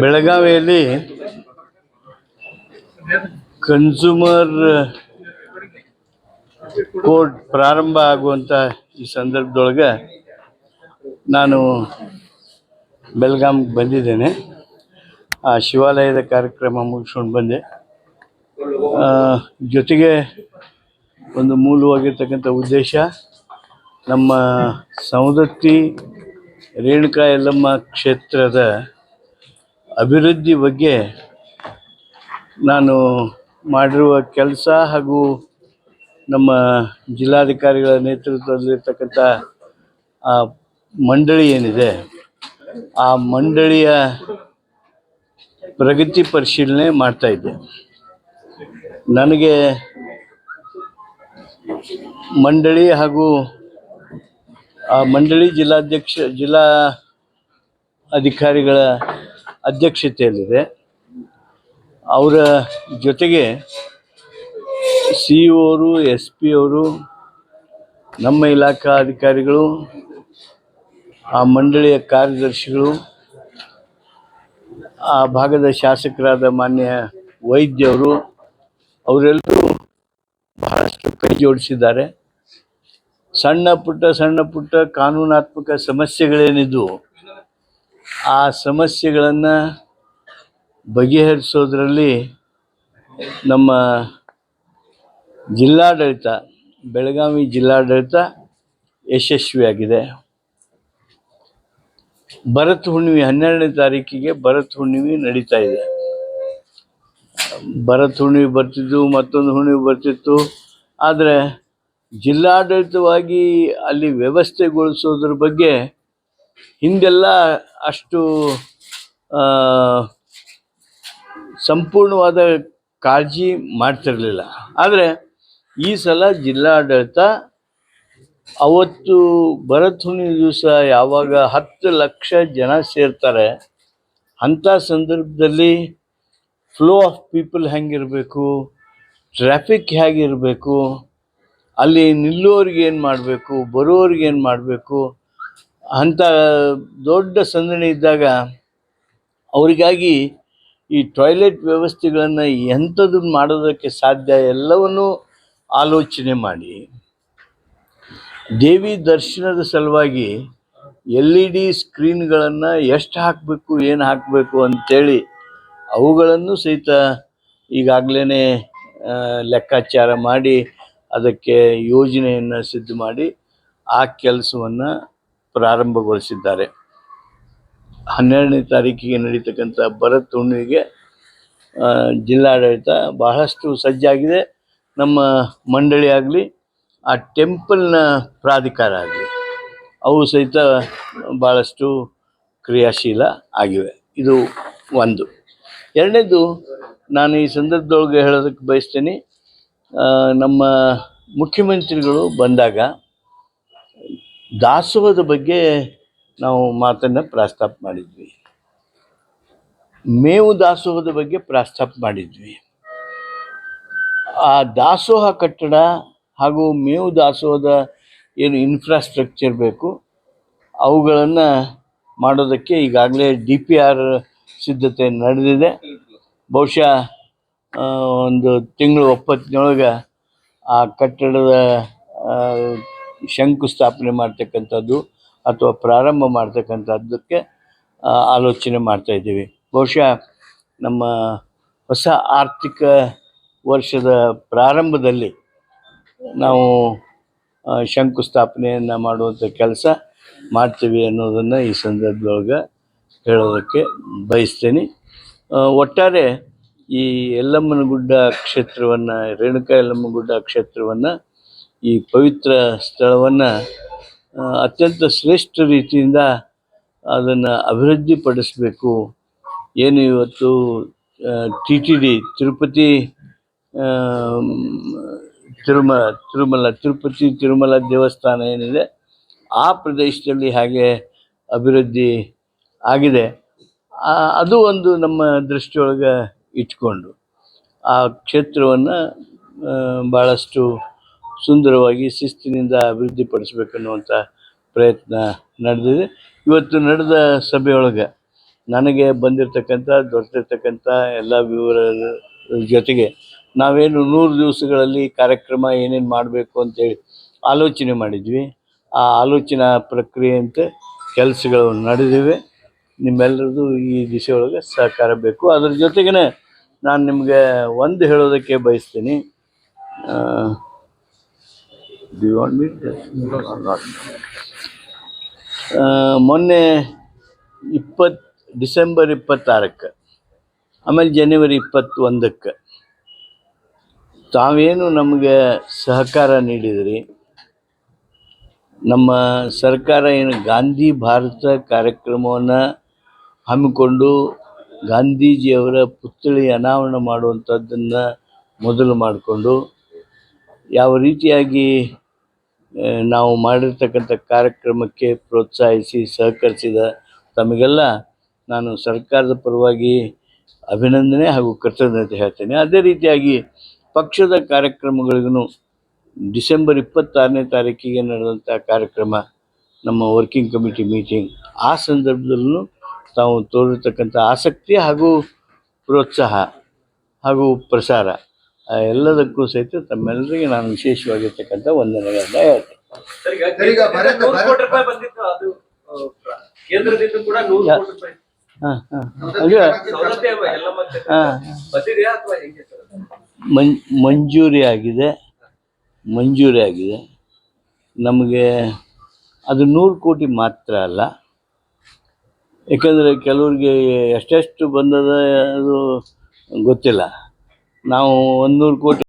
ಬೆಳಗಾವಿಯಲ್ಲಿ consumer court ಪ್ರಾರಂಭ ಆಗುವಂಥ ಈ ಸಂದರ್ಭದೊಳಗೆ ನಾನು ಬೆಳಗಾಂಗೆ ಬಂದಿದ್ದೇನೆ. ಆ ಶಿವಾಲಯದ ಕಾರ್ಯಕ್ರಮ ಮುಗಿಸ್ಕೊಂಡು ಬಂದೆ. ಜೊತೆಗೆ ಒಂದು ಮೂಲವಾಗಿರ್ತಕ್ಕಂಥ ಉದ್ದೇಶ ನಮ್ಮ ಸವದತ್ತಿ ರೇಣುಕಾ ಯಲ್ಲಮ್ಮ ಕ್ಷೇತ್ರದ ಅಭಿವೃದ್ಧಿ ಬಗ್ಗೆ ನಾನು ಮಾಡಿರುವ ಕೆಲಸ ಹಾಗೂ ನಮ್ಮ ಜಿಲ್ಲಾಧಿಕಾರಿಗಳ ನೇತೃತ್ವದಲ್ಲಿರ್ತಕ್ಕಂಥ ಆ ಮಂಡಳಿ ಏನಿದೆ, ಆ ಮಂಡಳಿಯ ಪ್ರಗತಿ ಪರಿಶೀಲನೆ ಮಾಡ್ತಾ ಇದ್ದೆ. ನನಗೆ ಮಂಡಳಿ ಹಾಗೂ ಆ ಮಂಡಳಿ ಜಿಲ್ಲಾಧ್ಯಕ್ಷ, ಜಿಲ್ಲಾ ಅಧಿಕಾರಿಗಳ ಅಧ್ಯಕ್ಷತೆಯಲ್ಲಿದೆ. ಅವರ ಜೊತೆಗೆ ಸಿ ಅವರು ಎಸ್ ಪಿ ಅವರು ನಮ್ಮ ಇಲಾಖಾ ಅಧಿಕಾರಿಗಳು, ಆ ಮಂಡಳಿಯ ಕಾರ್ಯದರ್ಶಿಗಳು, ಆ ಭಾಗದ ಶಾಸಕರಾದ ಮಾನ್ಯ ವೈದ್ಯರು, ಅವರೆಲ್ಲರೂ ಬಹಳಷ್ಟು ಕೈ ಜೋಡಿಸಿದ್ದಾರೆ. ಸಣ್ಣ ಪುಟ್ಟ ಸಣ್ಣ ಪುಟ್ಟ ಕಾನೂನಾತ್ಮಕ ಸಮಸ್ಯೆಗಳೇನಿದ್ವು, ಆ ಸಮಸ್ಯೆಗಳನ್ನು ಬಗೆಹರಿಸೋದ್ರಲ್ಲಿ ನಮ್ಮ ಜಿಲ್ಲಾಡಳಿತ, ಬೆಳಗಾವಿ ಜಿಲ್ಲಾಡಳಿತ ಯಶಸ್ವಿಯಾಗಿದೆ. ಭರತ್ ಹುಣ್ಣಿಮೆ, ಹನ್ನೆರಡನೇ ತಾರೀಕಿಗೆ ಭರತ್ ಹುಣ್ಣಿಮೆ ನಡೀತಾ ಇದೆ. ಭರತ್ ಹುಣ್ಣಿಮೆ ಬರ್ತಿದ್ದು ಮತ್ತೊಂದು ಹುಣ್ಣಿಮೆ ಬರ್ತಿತ್ತು, ಆದರೆ ಜಿಲ್ಲಾಡಳಿತವಾಗಿ ಅಲ್ಲಿ ವ್ಯವಸ್ಥೆಗೊಳಿಸೋದ್ರ ಬಗ್ಗೆ ಹಿಂದೆಲ್ಲ ಅಷ್ಟು ಸಂಪೂರ್ಣವಾದ ಕಾಳಜಿ ಮಾಡ್ತಿರಲಿಲ್ಲ. ಆದರೆ ಈ ಸಲ ಜಿಲ್ಲಾಡಳಿತ ಅವತ್ತು ಭರತ್ ಹುಣ್ಣಿಮೆ ದಿವಸ ಯಾವಾಗ ಹತ್ತು ಲಕ್ಷ ಜನ ಸೇರ್ತಾರೆ ಅಂಥ ಸಂದರ್ಭದಲ್ಲಿ ಫ್ಲೋ ಆಫ್ ಪೀಪಲ್ ಹೆಂಗಿರಬೇಕು ಟ್ರಾಫಿಕ್ ಹೇಗಿರಬೇಕು ಅಲ್ಲಿ ನಿಲ್ಲೋರಿಗೆ ಏನು ಮಾಡಬೇಕು, ಬರೋರಿಗೆ ಏನು ಮಾಡಬೇಕು? ಅಂಥ ದೊಡ್ಡ ಸಂದಣಿ ಇದ್ದಾಗ ಅವರಿಗಾಗಿ ಈ ಟಾಯ್ಲೆಟ್ ವ್ಯವಸ್ಥೆಗಳನ್ನು ಎಂಥದನ್ನು ಮಾಡೋದಕ್ಕೆ ಸಾಧ್ಯ ಎಲ್ಲವನ್ನೂ ಆಲೋಚನೆ ಮಾಡಿ. ದೇವಿ ದರ್ಶನದ ಸಲುವಾಗಿ ಎಲ್ ಇ ಡಿ ಸ್ಕ್ರೀನ್ಗಳನ್ನು ಎಷ್ಟು ಹಾಕಬೇಕು, ಏನು ಹಾಕಬೇಕು ಅಂಥೇಳಿ ಅವುಗಳನ್ನು ಸಹಿತ ಈಗಾಗಲೇ ಲೆಕ್ಕಾಚಾರ ಮಾಡಿ ಅದಕ್ಕೆ ಯೋಜನೆಯನ್ನು ಸಿದ್ಧ ಮಾಡಿ ಆ ಕೆಲಸವನ್ನು ಪ್ರಾರಂಭಗೊಳಿಸಿದ್ದಾರೆ. ಹನ್ನೆರಡನೇ ತಾರೀಕಿಗೆ ನಡೀತಕ್ಕಂಥ ಭರತ್ ಹುಣ್ಣಿಗೆ ಜಿಲ್ಲಾಡಳಿತ ಬಹಳಷ್ಟು ಸಜ್ಜಾಗಿದೆ. ನಮ್ಮ ಮಂಡಳಿ ಆಗಲಿ, ಆ ಟೆಂಪಲ್ನ ಪ್ರಾಧಿಕಾರ ಆಗಲಿ, ಅವು ಸಹಿತ ಭಾಳಷ್ಟು ಕ್ರಿಯಾಶೀಲ ಆಗಿವೆ. ಇದು ಒಂದು. ಎರಡನೇದು, ನಾನು ಈ ಸಂದರ್ಭದೊಳಗೆ ಹೇಳೋದಕ್ಕೆ ಬಯಸ್ತೇನೆ ನಮ್ಮ ಮುಖ್ಯಮಂತ್ರಿಗಳು ಬಂದಾಗ ದಾಸೋಹದ ಬಗ್ಗೆ ನಾವು ಮಾತನ್ನು ಪ್ರಸ್ತಾಪ ಮಾಡಿದ್ವಿ. ಮೇವು ದಾಸೋಹದ ಬಗ್ಗೆ ಪ್ರಸ್ತಾಪ ಮಾಡಿದ್ವಿ. ಆ ದಾಸೋಹ ಕಟ್ಟಡ ಹಾಗೂ ಮೇವು ದಾಸೋಹದ ಏನು ಇನ್ಫ್ರಾಸ್ಟ್ರಕ್ಚರ್ ಬೇಕು, ಅವುಗಳನ್ನು ಮಾಡೋದಕ್ಕೆ ಈಗಾಗಲೇ ಡಿ ಪಿ ಆರ್ ಸಿದ್ಧತೆ ನಡೆದಿದೆ. ಬಹುಶಃ ಒಂದು ತಿಂಗಳು ಒಪ್ಪತ್ತಿನೊಳಗೆ ಆ ಕಟ್ಟಡದ ಶಂಕು ಶಂಕುಸ್ಥಾಪನೆ ಮಾಡ್ತಕ್ಕಂಥದ್ದು ಅಥವಾ ಪ್ರಾರಂಭ ಮಾಡ್ತಕ್ಕಂಥದ್ದಕ್ಕೆ ಆಲೋಚನೆ ಮಾಡ್ತಾ ಇದ್ದೀವಿ. ಬಹುಶಃ ನಮ್ಮ ಹೊಸ ಆರ್ಥಿಕ ವರ್ಷದ ಪ್ರಾರಂಭದಲ್ಲಿ ನಾವು ಶಂಕುಸ್ಥಾಪನೆಯನ್ನು ಮಾಡುವಂಥ ಕೆಲಸ ಮಾಡ್ತೀವಿ ಅನ್ನೋದನ್ನು ಈ ಸಂದರ್ಭದೊಳಗೆ ಹೇಳೋದಕ್ಕೆ ಬಯಸ್ತೇನೆ. ಒಟ್ಟಾರೆ ಈ ಯಲ್ಲಮ್ಮನ ಗುಡ್ಡ ಕ್ಷೇತ್ರವನ್ನು, ರೇಣುಕ ಯಲ್ಲಮ್ಮ ಗುಡ್ಡ ಕ್ಷೇತ್ರವನ್ನು, ಈ ಪವಿತ್ರ ಸ್ಥಳವನ್ನು ಅತ್ಯಂತ ಶ್ರೇಷ್ಠ ರೀತಿಯಿಂದ ಅದನ್ನು ಅಭಿವೃದ್ಧಿಪಡಿಸಬೇಕು. ಏನು ಇವತ್ತು ಟಿ ಟಿ ಡಿ, ತಿರುಪತಿ ತಿರುಮ, ತಿರುಮಲ ತಿರುಮಲ ತಿರುಪತಿ ತಿರುಮಲ ದೇವಸ್ಥಾನ ಏನಿದೆ, ಆ ಪ್ರದೇಶದಲ್ಲಿ ಹಾಗೆ ಅಭಿವೃದ್ಧಿ ಆಗಿದೆ. ಅದು ಒಂದು ನಮ್ಮ ದೃಷ್ಟಿಯೊಳಗೆ ಇಟ್ಕೊಂಡು ಆ ಕ್ಷೇತ್ರವನ್ನು ಭಾಳಷ್ಟು ಸುಂದರವಾಗಿ ಶಿಸ್ತಿನಿಂದ ಅಭಿವೃದ್ಧಿಪಡಿಸ್ಬೇಕನ್ನುವಂಥ ಪ್ರಯತ್ನ ನಡೆದಿದೆ. ಇವತ್ತು ನಡೆದ ಸಭೆಯೊಳಗೆ ನನಗೆ ಬಂದಿರತಕ್ಕಂಥ ದೊರೆತಿರ್ತಕ್ಕಂಥ ಎಲ್ಲ ವಿವರ ಜೊತೆಗೆ ನಾವೇನು ನೂರು ದಿವಸಗಳಲ್ಲಿ ಕಾರ್ಯಕ್ರಮ ಏನೇನು ಮಾಡಬೇಕು ಅಂತೇಳಿ ಆಲೋಚನೆ ಮಾಡಿದ್ವಿ. ಆ ಆಲೋಚನಾ ಪ್ರಕ್ರಿಯೆಯಂತೆ ಕೆಲಸಗಳು ನಡೆದಿವೆ. ನಿಮ್ಮೆಲ್ಲರದು ಈ ದಿಶೆಯೊಳಗೆ ಸಹಕಾರ ಬೇಕು. ಅದ್ರ ಜೊತೆಗೇ ನಾನು ನಿಮಗೆ ಒಂದು ಹೇಳೋದಕ್ಕೆ ಬಯಸ್ತೀನಿ. ಮೊನ್ನೆ ಇಪ್ಪತ್ತು ಡಿಸೆಂಬರ್ ಇಪ್ಪತ್ತಾರಕ್ಕೆ, ಆಮೇಲೆ ಜನವರಿ ಇಪ್ಪತ್ತೊಂದಕ್ಕೆ, ತಾವೇನು ನಮಗೆ ಸಹಕಾರ ನೀಡಿದ್ರಿ? ನಮ್ಮ ಸರ್ಕಾರ ಏನು ಗಾಂಧಿ ಭಾರತ ಕಾರ್ಯಕ್ರಮವನ್ನು ಹಮ್ಮಿಕೊಂಡು ಗಾಂಧೀಜಿಯವರ ಪುತ್ಥಳಿ ಅನಾವರಣ ಮಾಡುವಂಥದ್ದನ್ನು ಮೊದಲು ಮಾಡಿಕೊಂಡು ಯಾವ ರೀತಿಯಾಗಿ ನಾವು ಮಾಡಿರ್ತಕ್ಕಂಥ ಕಾರ್ಯಕ್ರಮಕ್ಕೆ ಪ್ರೋತ್ಸಾಹಿಸಿ ಸಹಕರಿಸಿದ ತಮಗೆಲ್ಲ ನಾನು ಸರ್ಕಾರದ ಪರವಾಗಿ ಅಭಿನಂದನೆ ಹಾಗೂ ಕೃತಜ್ಞತೆ ಹೇಳ್ತೇನೆ. ಅದೇ ರೀತಿಯಾಗಿ ಪಕ್ಷದ ಕಾರ್ಯಕ್ರಮಗಳಿಗೂ ಡಿಸೆಂಬರ್ ಇಪ್ಪತ್ತಾರನೇ ತಾರೀಕಿಗೆ ನಡೆದಂಥ ಕಾರ್ಯಕ್ರಮ, ನಮ್ಮ ವರ್ಕಿಂಗ್ ಕಮಿಟಿ ಮೀಟಿಂಗ್ ಆ ಸಂದರ್ಭದಲ್ಲೂ ತಾವು ತೋರಿರ್ತಕ್ಕಂಥ ಆಸಕ್ತಿ ಹಾಗೂ ಪ್ರೋತ್ಸಾಹ ಹಾಗೂ ಪ್ರಸಾರ ಎಲ್ಲದಕ್ಕೂ ಸಹಿತ ತಮ್ಮೆಲ್ಲರಿಗೆ ನಾನು ವಿಶೇಷವಾಗಿರ್ತಕ್ಕಂಥ ವಂದನೆಗಳನ್ನ ಹೇಳ್ತೇನೆ? ಮಂ ಮಂಜೂರಿ ಆಗಿದೆ. ಮಂಜೂರಿ ಆಗಿದೆ. ನಮಗೆ ಅದು ನೂರು ಕೋಟಿ ಮಾತ್ರ ಅಲ್ಲ. ಯಾಕಂದರೆ ಕೆಲವ್ರಿಗೆ ಎಷ್ಟೆಷ್ಟು ಬಂದದ ಅದು ಗೊತ್ತಿಲ್ಲ. ನಾವು ಒಂದು ನೂರು ಕೋಟಿ